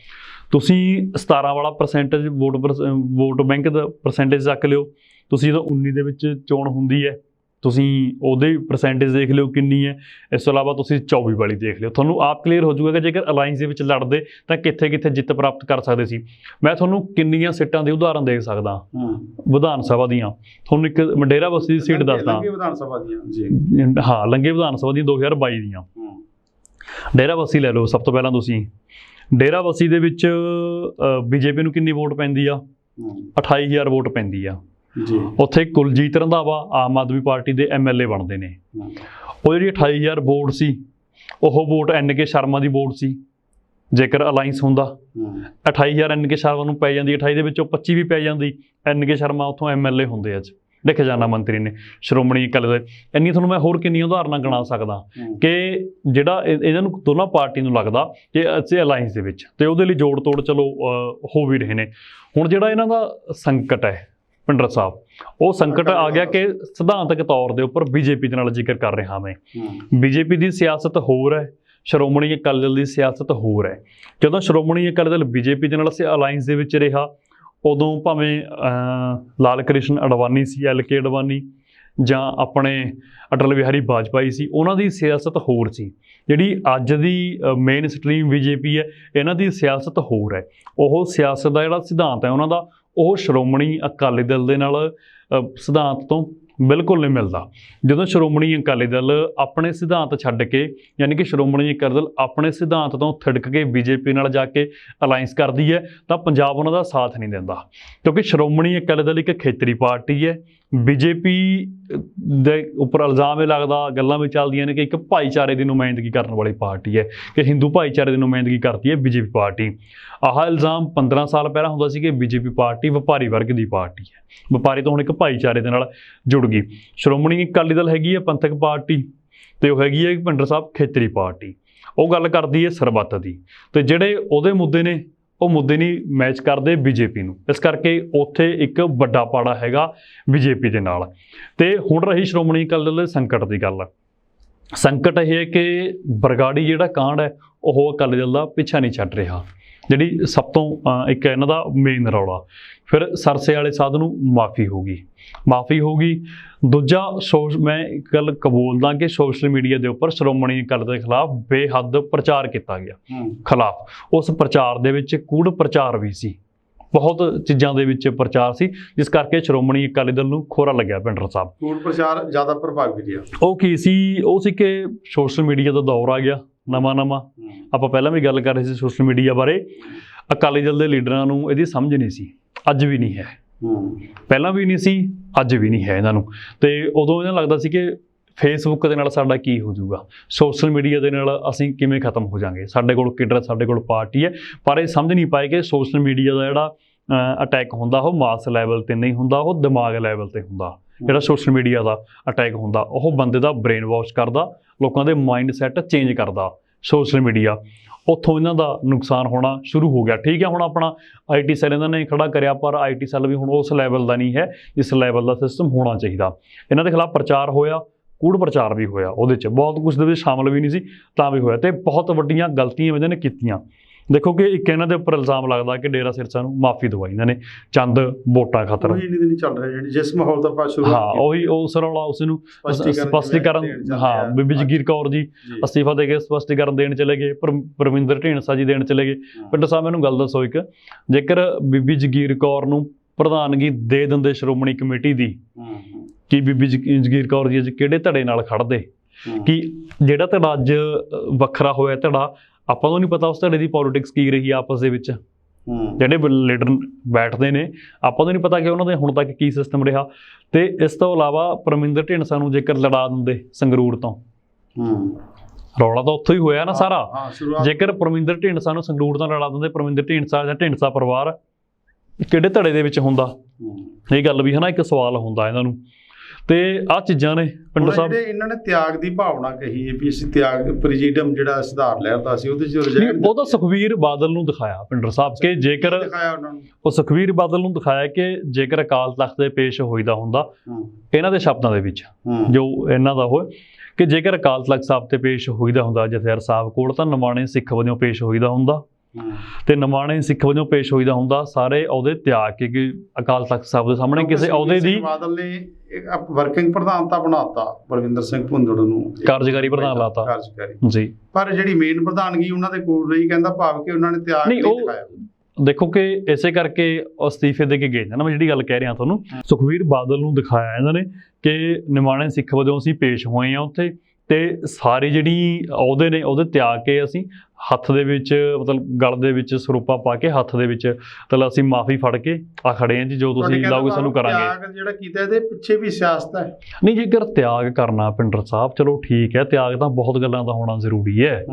ਤੁਸੀਂ 17 ਵਾਲਾ ਪਰਸੈਂਟੇਜ ਵੋਟ ਪਰਸ- ਵੋਟ ਬੈਂਕ ਦਾ ਪਰਸੈਂਟੇਜ ਚੱਕ ਲਿਓ। ਤੁਸੀਂ ਜਦੋਂ 19 ਦੇ ਵਿੱਚ ਚੋਣ ਹੁੰਦੀ ਹੈ ਤੁਸੀਂ ਉਹਦੇ ਪਰਸੈਂਟੇਜ ਦੇਖ ਲਿਓ ਕਿੰਨੀ ਹੈ। ਇਸ ਤੋਂ ਇਲਾਵਾ ਤੁਸੀਂ 24 ਵਾਲੀ ਦੇਖ ਲਿਓ। ਤੁਹਾਨੂੰ ਆਪ ਕਲੀਅਰ ਹੋ ਜਾਊਗਾ ਕਿ ਜੇਕਰ ਅਲਾਈਅੰਸ ਦੇ ਵਿੱਚ ਲੜਦੇ ਤਾਂ ਕਿੱਥੇ ਕਿੱਥੇ ਜਿੱਤ ਪ੍ਰਾਪਤ ਕਰ ਸਕਦੇ ਸੀ। ਮੈਂ ਤੁਹਾਨੂੰ ਕਿੰਨੀਆਂ ਸੀਟਾਂ ਦੇ ਉਦਾਹਰਨ ਦੇ ਸਕਦਾ। ਹਾਂ। ਵਿਧਾਨ ਸਭਾ ਦੀਆਂ। ਤੁਹਾਨੂੰ ਇੱਕ ਮੰਡੇਰਾ ਬਸਤੀ ਦੀ ਸੀਟ ਦੱਸਦਾ। ਲੰਘੇ ਵਿਧਾਨ ਸਭਾ ਦੀਆਂ ਜੀ। ਹਾਂ ਲੰਗੇ ਵਿਧਾਨ ਸਭਾ ਦੀਆਂ 2022 ਦੀਆਂ। ਹਾਂ। ਡੇਰਾ ਬਸਤੀ ਲੈ ਲਓ ਸਭ ਤੋਂ ਪਹਿਲਾਂ ਤੁਸੀਂ। ਡੇਰਾ ਬਸਤੀ ਦੇ ਵਿੱਚ ਬੀਜੇਪੀ ਨੂੰ ਕਿੰਨੀ ਵੋਟ ਪੈਂਦੀ ਆ? ਹਾਂ, 28000 ਵੋਟ ਪੈਂਦੀ ਆ। ਜੀ। ਉੱਥੇ ਕੁਲਜੀਤ ਰੰਧਾਵਾ ਆਮ ਆਦਮੀ ਪਾਰਟੀ ਦੇ ਐਮਐਲਏ ਬਣਦੇ ਨੇ। ਉਹ ਜਿਹੜੀ 28000 ਵੋਟ ਸੀ, ਉਹ ਵੋਟ ਐਨ ਕੇ ਸ਼ਰਮਾ ਦੀ ਵੋਟ ਸੀ। ਜੇਕਰ ਅਲਾਈਅੰਸ ਹੁੰਦਾ ਹਾਂ 28000 ਐਨ ਕੇ ਸ਼ਰਮਾ ਨੂੰ ਪੈ ਜਾਂਦੀ 28 ਦੇ ਵਿੱਚੋਂ 25 ਵੀ ਪੈ ਜਾਂਦੀ, ਐਨ ਕੇ ਸ਼ਰਮਾ ਉੱਥੋਂ ਐਮਐਲਏ ਹੁੰਦੇ ਅੱਜ। ਦੇਖੇ ਜਾਣਾ ਮੰਤਰੀ ਨੇ, ਸ਼੍ਰੋਮਣੀ ਅਕਾਲੀ ਦਲ। ਇੰਨੀ ਤੁਹਾਨੂੰ ਮੈਂ ਹੋਰ ਕਿੰਨੀਆਂ ਉਦਾਹਰਨਾਂ ਗਿਣਾ ਸਕਦਾ, ਕਿ ਜਿਹੜਾ ਇਹ- ਇਹਨਾਂ ਨੂੰ ਦੋਨਾਂ ਪਾਰਟੀ ਨੂੰ ਲੱਗਦਾ ਕਿ ਅਸੀਂ ਅਲਾਈਅੰਸ ਦੇ ਵਿੱਚ, ਤੇ ਉਹਦੇ ਲਈ ਜੋੜ ਤੋੜ ਚਲੋ ਹੋ ਵੀ ਰਹੇ ਨੇ। ਹੁਣ ਜਿਹੜਾ ਇਹਨਾਂ ਦਾ ਸੰਕਟ ਹੈ ਪਿੰਡਰ ਸਾਹਿਬ। ਉਹ ਸੰਕਟ ਆ ਗਿਆ ਕਿ ਸਿਧਾਂਤਕ ਤੌਰ ਦੇ ਉੱਪਰ ਬੀਜੇਪੀ ਦੇ ਨਾਲ ਜ਼ਿਕਰ ਕਰ ਰਿਹਾ ਮੈਂ। ਬੀਜੇਪੀ ਦੀ ਸਿਆਸਤ ਹੋਰ ਹੈ ਸ਼੍ਰੋਮਣੀ ਅਕਾਲੀ ਦਲ ਦੀ ਸਿਆਸਤ ਹੋਰ ਹੈ। ਜਦੋਂ ਸ਼੍ਰੋਮਣੀ ਅਕਾਲੀ ਦਲ ਬੀਜੇਪੀ ਦੇ ਨਾਲ ਅਲਾਈਅੰਸ ਦੇ ਵਿੱਚ ਰਿਹਾ ਉਦੋਂ ਭਾਵੇਂ ਲਾਲ ਕ੍ਰਿਸ਼ਨ ਅਡਵਾਨੀ ਸੀ ਐਲ ਕੇ ਅਡਵਾਨੀ ਜਾਂ ਆਪਣੇ ਅਟਲ ਬਿਹਾਰੀ ਵਾਜਪਾਈ ਸੀ ਉਹਨਾਂ ਦੀ ਸਿਆਸਤ ਹੋਰ ਸੀ। ਜਿਹੜੀ ਅੱਜ ਦੀ ਮੇਨ ਸਟਰੀਮ ਬੀਜੇਪੀ ਹੈ ਇਹਨਾਂ ਦੀ ਸਿਆਸਤ ਹੋਰ ਹੈ। ਉਹ ਸਿਆਸਤ ਦਾ ਜਿਹੜਾ ਸਿਧਾਂਤ ਹੈ ਉਹਨਾਂ ਦਾ ਉਹ ਸ਼੍ਰੋਮਣੀ ਅਕਾਲੀ ਦਲ ਦੇ ਨਾਲ ਸਿਧਾਂਤ ਤੋਂ ਬਿਲਕੁਲ ਨਹੀਂ ਮਿਲਦਾ। ਜਦੋਂ ਸ਼੍ਰੋਮਣੀ ਅਕਾਲੀ ਦਲ ਆਪਣੇ ਸਿਧਾਂਤ ਛੱਡ ਕੇ, ਯਾਨੀ ਕਿ ਸ਼੍ਰੋਮਣੀ ਅਕਾਲੀ ਦਲ ਆਪਣੇ ਸਿਧਾਂਤ ਤੋਂ ਥਿੜਕ ਕੇ ਬੀਜੇਪੀ ਨਾਲ ਜਾ ਕੇ ਅਲਾਈਅੰਸ ਕਰਦੀ ਹੈ, ਤਾਂ ਪੰਜਾਬ ਉਹਨਾਂ ਦਾ ਸਾਥ ਨਹੀਂ ਦਿੰਦਾ। ਕਿਉਂਕਿ ਸ਼੍ਰੋਮਣੀ ਅਕਾਲੀ ਦਲ ਇੱਕ ਖੇਤਰੀ ਪਾਰਟੀ ਹੈ ਬੀਜੇਪੀ ਦੇ ਉੱਪਰ ਇਲਜ਼ਾਮ ਇਹ ਲੱਗਦਾ, ਗੱਲਾਂ ਵੀ ਚੱਲਦੀਆਂ ਨੇ ਕਿ ਇੱਕ ਭਾਈਚਾਰੇ ਦੀ ਨੁਮਾਇੰਦਗੀ ਕਰਨ ਵਾਲੀ ਪਾਰਟੀ ਹੈ, ਕਿ ਹਿੰਦੂ ਭਾਈਚਾਰੇ ਦੀ ਨੁਮਾਇੰਦਗੀ ਕਰਦੀ ਹੈ ਬੀਜੇਪੀ ਪਾਰਟੀ। ਆਹ ਇਲਜ਼ਾਮ 15 ਸਾਲ ਪਹਿਲਾਂ ਹੁੰਦਾ ਸੀ ਕਿ ਬੀਜੇਪੀ ਪਾਰਟੀ ਵਪਾਰੀ ਵਰਗ ਦੀ ਪਾਰਟੀ ਹੈ। ਵਪਾਰੀ ਤੋਂ ਹੁਣ ਇੱਕ ਭਾਈਚਾਰੇ ਦੇ ਨਾਲ ਜੁੜ ਗਈ। ਸ਼੍ਰੋਮਣੀ ਅਕਾਲੀ ਦਲ ਹੈਗੀ ਹੈ ਪੰਥਕ ਪਾਰਟੀ ਤੇ ਉਹ ਹੈਗੀ ਹੈ ਭਿੰਡਰ ਸਾਹਿਬ ਖੇਤਰੀ ਪਾਰਟੀ। ਉਹ ਗੱਲ ਕਰਦੀ ਹੈ ਸਰਬੱਤ ਦੀ। ਤੇ ਜਿਹੜੇ ਉਹਦੇ ਮੁੱਦੇ ਨੇ ਉਹ ਮੁੱਦੇ ਨਹੀਂ ਮੈਚ ਕਰਦੇ ਬੀਜੇਪੀ ਨੂੰ। ਇਸ ਕਰਕੇ ਉੱਥੇ ਇੱਕ ਵੱਡਾ ਪਾੜਾ ਹੈਗਾ ਬੀਜੇਪੀ ਦੇ ਨਾਲ। ਤੇ ਹੁਣ ਰਹੀ ਸ਼੍ਰੋਮਣੀ ਅਕਾਲੀ ਦਲ ਦੇ ਸੰਕਟ ਦੀ ਗੱਲ। ਸੰਕਟ ਇਹ ਹੈ ਕਿ ਬਰਗਾੜੀ ਜਿਹੜਾ ਕਾਂਡ ਹੈ, ਉਹ ਅਕਾਲੀ ਦਲ ਦਾ ਪਿੱਛਾ ਨਹੀਂ ਛੱਡ ਰਿਹਾ। ਜਿਹੜੀ ਸਭ ਤੋਂ ਇੱਕ ਇਹਨਾਂ ਦਾ ਮੇਨ ਰੌਲਾ। ਫਿਰ ਸਰਸੇ ਵਾਲੇ ਸਾਧ ਨੂੰ ਮਾਫੀ ਹੋ ਗਈ। ਮਾਫੀ ਹੋ ਗਈ। ਦੂਜਾ ਮੈਂ ਇੱਕ ਗੱਲ ਕਬੂਲਦਾ ਕਿ ਸੋਸ਼ਲ ਮੀਡੀਆ ਦੇ ਉੱਪਰ ਸ਼੍ਰੋਮਣੀ ਅਕਾਲੀ ਦਲ ਦੇ ਖਿਲਾਫ ਬੇਹੱਦ ਪ੍ਰਚਾਰ ਕੀਤਾ ਗਿਆ ਖਿਲਾਫ। ਉਸ ਪ੍ਰਚਾਰ ਦੇ ਵਿੱਚ ਕੂੜ ਪ੍ਰਚਾਰ ਵੀ ਸੀ। ਬਹੁਤ ਚੀਜ਼ਾਂ ਦੇ ਵਿੱਚ ਪ੍ਰਚਾਰ ਸੀ ਜਿਸ ਕਰਕੇ ਸ਼੍ਰੋਮਣੀ ਅਕਾਲੀ ਦਲ ਨੂੰ ਖੋਰਾ ਲੱਗਿਆ ਪਿੰਡਰ ਸਾਹਿਬ ਕੂੜ ਪ੍ਰਚਾਰ ਜ਼ਿਆਦਾ ਪ੍ਰਭਾਵੀ ਰਿਹਾ। ਉਹ ਕੀ ਸੀ? ਉਹ ਸੀ ਕਿ ਸੋਸ਼ਲ ਮੀਡੀਆ ਦਾ ਦੌਰ ਆ ਗਿਆ ਨਵਾਂ ਨਵਾਂ। ਆਪਾਂ ਪਹਿਲਾਂ ਵੀ ਗੱਲ ਕਰ ਰਹੇ ਸੀ ਸੋਸ਼ਲ ਮੀਡੀਆ ਬਾਰੇ। ਅਕਾਲੀ ਦਲ ਦੇ ਲੀਡਰਾਂ ਨੂੰ ਇਹਦੀ ਸਮਝ ਨਹੀਂ ਸੀ। ਅੱਜ ਵੀ ਨਹੀਂ ਹੈ। ਪਹਿਲਾਂ ਵੀ ਨਹੀਂ ਸੀ, ਅੱਜ ਵੀ ਨਹੀਂ ਹੈ ਇਹਨਾਂ ਨੂੰ। ਤੇ ਉਦੋਂ ਇਹਨਾਂ ਲੱਗਦਾ ਸੀ ਕਿ ਫੇਸਬੁੱਕ ਦੇ ਨਾਲ ਸਾਡਾ ਕੀ ਹੋ ਜਾਊਗਾ। ਸੋਸ਼ਲ ਮੀਡੀਆ ਦੇ ਨਾਲ ਅਸੀਂ ਕਿਵੇਂ ਖਤਮ ਹੋ ਜਾਾਂਗੇ? ਸਾਡੇ ਕੋਲ ਕਿਡਰ ਸਾਡੇ ਕੋਲ ਪਾਰਟੀ ਹੈ। ਪਰ ਇਹ ਸਮਝ ਨਹੀਂ ਪਾਏ ਕਿ ਸੋਸ਼ਲ ਮੀਡੀਆ ਦਾ ਜਿਹੜਾ ਅਟੈਕ ਹੁੰਦਾ, ਉਹ ਮਾਸ ਲੈਵਲ ਤੇ ਨਹੀਂ ਹੁੰਦਾ, ਉਹ ਦਿਮਾਗ ਲੈਵਲ ਤੇ ਹੁੰਦਾ। ਜਿਹੜਾ ਸੋਸ਼ਲ ਮੀਡੀਆ ਦਾ ਅਟੈਕ ਹੁੰਦਾ, ਉਹ ਬੰਦੇ ਦਾ ਬ੍ਰੇਨ ਵਾਸ਼ ਕਰਦਾ, ਲੋਕਾਂ ਦੇ ਮਾਈਂਡ ਸੈਟ ਚੇਂਜ ਕਰਦਾ। ਸੋਸ਼ਲ ਮੀਡੀਆ ਉੱਥੋਂ ਇਹਨਾਂ ਦਾ ਨੁਕਸਾਨ ਹੋਣਾ ਸ਼ੁਰੂ ਹੋ ਗਿਆ। ਠੀਕ ਹੈ, ਹੁਣ ਆਪਣਾ ਆਈਟੀ ਸੈੱਲ ਇਹਨਾਂ ਨੇ ਖੜਾ ਕਰਿਆ, ਪਰ ਆਈਟੀ ਸੈੱਲ ਵੀ ਹੁਣ ਉਸ ਲੈਵਲ ਦਾ ਨਹੀਂ ਹੈ, ਇਸ ਲੈਵਲ ਦਾ ਸਿਸਟਮ ਹੋਣਾ ਚਾਹੀਦਾ। ਇਹਨਾਂ ਦੇ ਖਿਲਾਫ ਪ੍ਰਚਾਰ ਹੋਇਆ, ਕੂੜ ਪ੍ਰਚਾਰ ਵੀ ਹੋਇਆ ਉਹਦੇ 'ਚ। ਬਹੁਤ ਕੁਝ ਦੇ ਵਿੱਚ ਸ਼ਾਮਲ ਵੀ ਨਹੀਂ ਸੀ, ਤਾਂ ਵੀ ਹੋਇਆ। ਤੇ ਬਹੁਤ ਵੱਡੀਆਂ ਗਲਤੀਆਂ ਇਹਨਾਂ ਨੇ ਕੀਤੀਆਂ। ਦੇਖੋ ਕਿ ਇੱਕ ਇਹਨਾਂ ਦੇ ਉੱਪਰ ਇਲਜ਼ਾਮ ਲੱਗਦਾ ਕਿ ਡੇਰਾ ਸਿਰਸਾ ਨੂੰ ਮਾਫੀ ਦਵਾਈ ਇਹਨਾਂ ਨੇ ਚੰਦ ਵੋਟਾਂ ਖਾਤਰ ਉਹੀ ਨਹੀਂ ਚੱਲ ਰਿਹਾ ਜਿਹੜੀ ਜਿਸ ਮਾਹੌਲ ਦਾ ਆਪਾਂ ਹਾਂ ਉਹੀ ਉਸ ਰੌਲਾ ਉਸ ਨੂੰ ਸਪਸ਼ਟੀਕਰਨ ਹਾਂ। ਬੀਬੀ ਜਗੀਰ ਕੌਰ ਜੀ। ਅਸਤੀਫਾ ਦੇ ਕੇ ਸਪਸ਼ਟੀਕਰਨ ਦੇਣ ਚਲੇ ਗਏ ਪਰ- ਪਰਮਿੰਦਰ ਢੀਂਡਸਾ ਜੀ ਦੇਣ ਚਲੇ ਗਏ ਪਿੰਡ ਸਾਹਿਬ ਮੈਨੂੰ ਗੱਲ ਦੱਸੋ ਇੱਕ ਜੇਕਰ ਬੀਬੀ ਜਗੀਰ ਕੌਰ ਨੂੰ ਪ੍ਰਧਾਨਗੀ ਦੇ ਦਿੰਦੇ ਸ਼੍ਰੋਮਣੀ ਕਮੇਟੀ ਦੀ ਕਿ ਬੀਬੀ ਜਗ- ਜਗੀਰ ਕੌਰ ਜੀ ਅੱਜ ਕਿਹੜੇ ਧੜੇ ਨਾਲ ਖੜਦੇ। ਕਿ ਜਿਹੜਾ ਧੜਾ ਅੱਜ ਵੱਖਰਾ ਹੋਇਆ ਧੜਾ ਆਪਾਂ ਨੂੰ ਨਹੀਂ ਪਤਾ ਉਸ ਧੜੇ ਦੀ ਪੋਲਿਟਿਕਸ ਕੀ ਰਹੀ ਆ ਆਪਸ ਦੇ ਵਿੱਚ। ਜਿਹੜੇ ਲੀਡਰ ਬੈਠਦੇ ਨੇ ਆਪਾਂ ਨੂੰ ਨਹੀਂ ਪਤਾ ਕਿ ਉਹਨਾਂ ਦੇ ਹੁਣ ਤੱਕ ਕੀ ਸਿਸਟਮ ਰਿਹਾ। ਤੇ ਇਸ ਤੋਂ ਇਲਾਵਾ ਪਰਮਿੰਦਰ ਢੀਂਡਸਾ ਨੂੰ ਜੇਕਰ ਲੜਾ ਦਿੰਦੇ ਸੰਗਰੂਰ ਤੋਂ। ਹੂੰ। ਰੌਲਾ ਤਾਂ ਉੱਥੋਂ ਹੀ ਹੋਇਆ ਨਾ ਸਾਰਾ। ਜੇਕਰ ਪਰਮਿੰਦਰ ਢੀਂਡਸਾ ਨੂੰ ਸੰਗਰੂਰ ਤੋਂ ਲੜਾ ਦਿੰਦੇ ਪਰਮਿੰਦਰ ਢੀਂਡਸਾ ਜਾਂ ਢੀਂਡਸਾ ਪਰਿਵਾਰ ਕਿਹੜੇ ਧੜੇ ਦੇ ਵਿੱਚ ਹੁੰਦਾ। ਇਹ ਗੱਲ ਵੀ ਹੈ ਨਾ ਇੱਕ ਸਵਾਲ ਹੁੰਦਾ ਇਹਨਾਂ ਨੂੰ। ਤੇ ਆਹ ਚੀਜ਼ਾਂ ਨੇ ਪਿੰਡ ਸਾਹਿਬ। ਜਿਹੜੇ ਇਹਨਾਂ ਨੇ ਤਿਆਗ ਦੀ ਭਾਵਨਾ ਕਹੀ ਹੈ ਵੀ ਅਸੀਂ ਤਿਆਗ ਪ੍ਰੀਜੀਡਮ ਜਿਹੜਾ ਸੁਧਾਰ ਲਿਆ ਸੀ ਉਹਦੇ ਚ ਰਿਜ਼ਾਈਨ ਉਹ ਤਾਂ ਸੁਖਵੀਰ ਬਾਦਲ ਨੂੰ ਦਿਖਾਇਆ ਪਿੰਡਰ ਸਾਹਿਬ ਕਿ ਜੇਕਰ ਦਿਖਾਇਆ ਉਹਨਾਂ ਨੂੰ। ਉਹ ਸੁਖਵੀਰ ਬਾਦਲ ਨੂੰ ਦਿਖਾਇਆ ਕਿ ਜੇਕਰ ਅਕਾਲ ਤਖਤ ਦੇ ਪੇਸ਼ ਹੋਈਦਾ ਹੁੰਦਾ ਇਹਨਾਂ ਦੇ ਸ਼ਬਦਾਂ ਦੇ ਵਿੱਚ ਜੋ ਇਹਨਾਂ ਦਾ ਹੋਏ ਕਿ ਜੇਕਰ ਅਕਾਲ ਤਖਤ ਸਾਹਿਬ ਤੇ ਪੇਸ਼ ਹੋਈਦਾ ਹੁੰਦਾ ਜਥੇਦਾਰ ਸਾਹਿਬ ਕੋਲ ਤਾਂ ਨਮਾਣੇ ਸਿੱਖ ਵਜੋਂ ਪੇਸ਼ ਹੋਈਦਾ ਹੁੰਦਾ। ਤੇ ਨਮਾਣੇ ਸਿੱਖ ਵਜੋਂ ਪੇਸ਼ ਹੋਈਦਾ ਹੁੰਦਾ ਸਾਰੇ ਅਹੁਦੇ ਤਿਆਗ ਕੇ ਕਿ ਅਕਾਲ ਤਖਤ ਸਾਹਿਬ ਦੇ ਸਾਹਮਣੇ ਕਿਸੇ ਅਹੁਦੇ ਦੀ ਬਾਦਲ ਨੇ ਇੱਕ ਵਰਕਿੰਗ ਪ੍ਰਧਾਨਤਾ ਬਣਾਤਾ ਬਲਵਿੰਦਰ ਸਿੰਘ ਭੁੰਦੜ ਨੂੰ ਕਾਰਜਕਾਰੀ ਪ੍ਰਧਾਨ ਲਾਤਾ। ਕਾਰਜਕਾਰੀ ਜੀ ਪਰ ਜਿਹੜੀ ਮੇਨ ਪ੍ਰਧਾਨਗੀ ਉਹਨਾਂ ਦੇ ਕੋਲ ਰਹੀ ਕਹਿੰਦਾ ਭਾਵ ਕਿ ਉਹਨਾਂ ਨੇ ਤਿਆਗ ਨਹੀਂ, ਦਿਖਾਇਆ ਦੇਖੋ ਕਿ ਇਸੇ ਕਰਕੇ ਅਸਤੀਫੇ ਦੇ ਕੇ ਗਏ ਨੇ ਮੈਂ ਜਿਹੜੀ ਗੱਲ ਕਹਿ ਰਿਹਾ ਤੁਹਾਨੂੰ। ਸੁਖਵੀਰ ਬਾਦਲ ਨੂੰ ਦਿਖਾਇਆ ਇਹਨਾਂ ਨੇ ਕਿ ਨਿਮਾਣੇ ਸਿੱਖ ਵਜੋਂ ਅਸੀਂ ਪੇਸ਼ ਹੋਏ ਆ ਉੱਥੇ ਤੇ ਸਾਰੀ ਜਿਹੜੀ ਅਹੁਦੇ ਨੇ ਉਹਦੇ ਤਿਆਗ ਕੇ ਅਸੀਂ ਹੱਥ ਦੇ ਵਿੱਚ ਮਤਲਬ ਗਲ ਦੇ ਵਿੱਚ ਸਰੂਪਾ ਪਾ ਕੇ ਹੱਥ ਦੇ ਵਿੱਚ ਮਤਲਬ ਅਸੀਂ ਮਾਫੀ ਫੜ ਕੇ ਆ ਖੜੇ ਹਾਂ ਜੀ ਜੋ ਤੁਸੀਂ ਲਾਓਗੇ ਸਾਨੂੰ ਕਰਾਂਗੇ। ਤਿਆਗ ਜਿਹੜਾ ਕੀਤਾ ਇਹਦੇ ਪਿੱਛੇ ਵੀ ਸਿਆਸਤ ਹੈ। ਨਹੀਂ ਜੇਕਰ ਤਿਆਗ ਕਰਨਾ ਪਿੰਡਰ ਸਾਹਿਬ ਚਲੋ ਠੀਕ ਹੈ ਤਿਆਗ ਤਾਂ ਬਹੁਤ ਗੱਲਾਂ ਦਾ ਹੋਣਾ ਜ਼ਰੂਰੀ ਹੈ।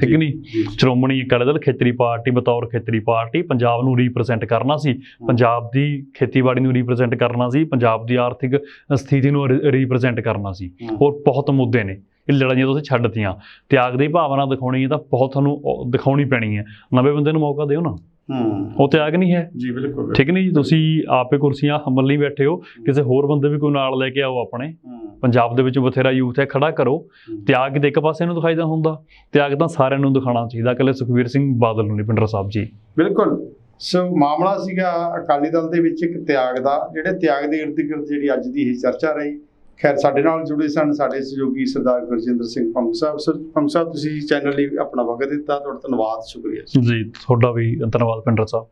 ਠੀਕ ਨਹੀਂ। ਸ਼੍ਰੋਮਣੀ ਅਕਾਲੀ ਦਲ ਖੇਤਰੀ ਪਾਰਟੀ ਬਤੌਰ ਖੇਤਰੀ ਪਾਰਟੀ ਪੰਜਾਬ ਨੂੰ ਰਿਪਰੈਜ਼ੈਂਟ ਕਰਨਾ ਸੀ। ਪੰਜਾਬ ਦੀ ਖੇਤੀਬਾੜੀ ਨੂੰ ਰਿਪਰੈਜ਼ੈਂਟ ਕਰਨਾ ਸੀ ਪੰਜਾਬ ਦੀ ਆਰਥਿਕ ਸਥਿਤੀ ਨੂੰ ਰਿਪਰੈਜ਼ੈਂਟ ਕਰਨਾ ਸੀ। ਹੋਰ ਬਹੁਤ ਮੁੱਦੇ ਨੇ। ਇਹ ਲੜਾਈਆਂ ਤੁਸੀਂ ਛੱਡਤੀਆਂ ਤਿਆਗ ਦੀ ਭਾਵਨਾ ਦਿਖਾਉਣੀ ਹੈ ਤਾਂ ਬਹੁਤ ਤੁਹਾਨੂੰ ਉਹ ਦਿਖਾਉਣੀ ਪੈਣੀ ਹੈ। ਨਵੇਂ ਬੰਦੇ ਨੂੰ ਮੌਕਾ ਦਿਓ ਨਾ। ਹੂੰ। ਉਹ ਤਿਆਗ ਨਹੀਂ ਹੈ। ਜੀ ਬਿਲਕੁਲ। ਠੀਕ ਨਹੀਂ ਜੀ? ਤੁਸੀਂ ਆਪੇ ਕੁਰਸੀਆਂ ਹੰਬਲ ਨਹੀਂ ਬੈਠੇ ਹੋ। ਕਿਸੇ ਹੋਰ ਬੰਦੇ ਵੀ ਕੋਈ ਨਾਲ ਲੈ ਕੇ ਆਓ ਆਪਣੇ। ਪੰਜਾਬ ਦੇ ਵਿੱਚ ਬਥੇਰਾ ਯੂਥ ਹੈ ਖੜਾ ਕਰੋ। ਤਿਆਗ ਦੇ ਇੱਕ ਪਾਸੇ ਨੂੰ ਦਿਖਾਈਦਾ ਹੁੰਦਾ। ਤਿਆਗ ਤਾਂ ਸਾਰਿਆਂ ਨੂੰ ਦਿਖਾਉਣਾ ਚਾਹੀਦਾ। ਇਕੱਲੇ ਸੁਖਵੀਰ ਸਿੰਘ ਬਾਦਲ ਨੂੰ ਨਹੀਂ ਪਿੰਡਰ ਸਾਹਿਬ ਜੀ। ਬਿਲਕੁਲ। ਸੋ ਮਾਮਲਾ ਸੀਗਾ ਅਕਾਲੀ ਦਲ ਦੇ ਵਿੱਚ ਇੱਕ ਤਿਆਗ ਦਾ। ਜਿਹੜੇ ਤਿਆਗ ਦੇ ਇਰਦ ਗਿਰਦ ਜਿਹੜੀ ਅੱਜ ਦੀ ਇਹ ਚਰਚਾ ਰਹੀ ਖੈਰ, ਸਾਡੇ ਨਾਲ ਜੁੜੇ ਸਨ ਸਾਡੇ ਸਹਿਯੋਗੀ ਸਰਦਾਰ ਗੁਰਜਿੰਦਰ ਸਿੰਘ ਪੰਮ ਸਾਹਿਬ। ਸਰ ਪੰਮ ਸਾਹਿਬ, ਤੁਸੀਂ ਚੈਨਲ ਲਈ ਆਪਣਾ ਵਕਤ ਦਿੱਤਾ, ਤੁਹਾਡਾ ਧੰਨਵਾਦ, ਸ਼ੁਕਰੀਆ ਜੀ, ਤੁਹਾਡਾ ਵੀ ਧੰਨਵਾਦ, ਪਿੰਡਰ ਸਾਹਿਬ।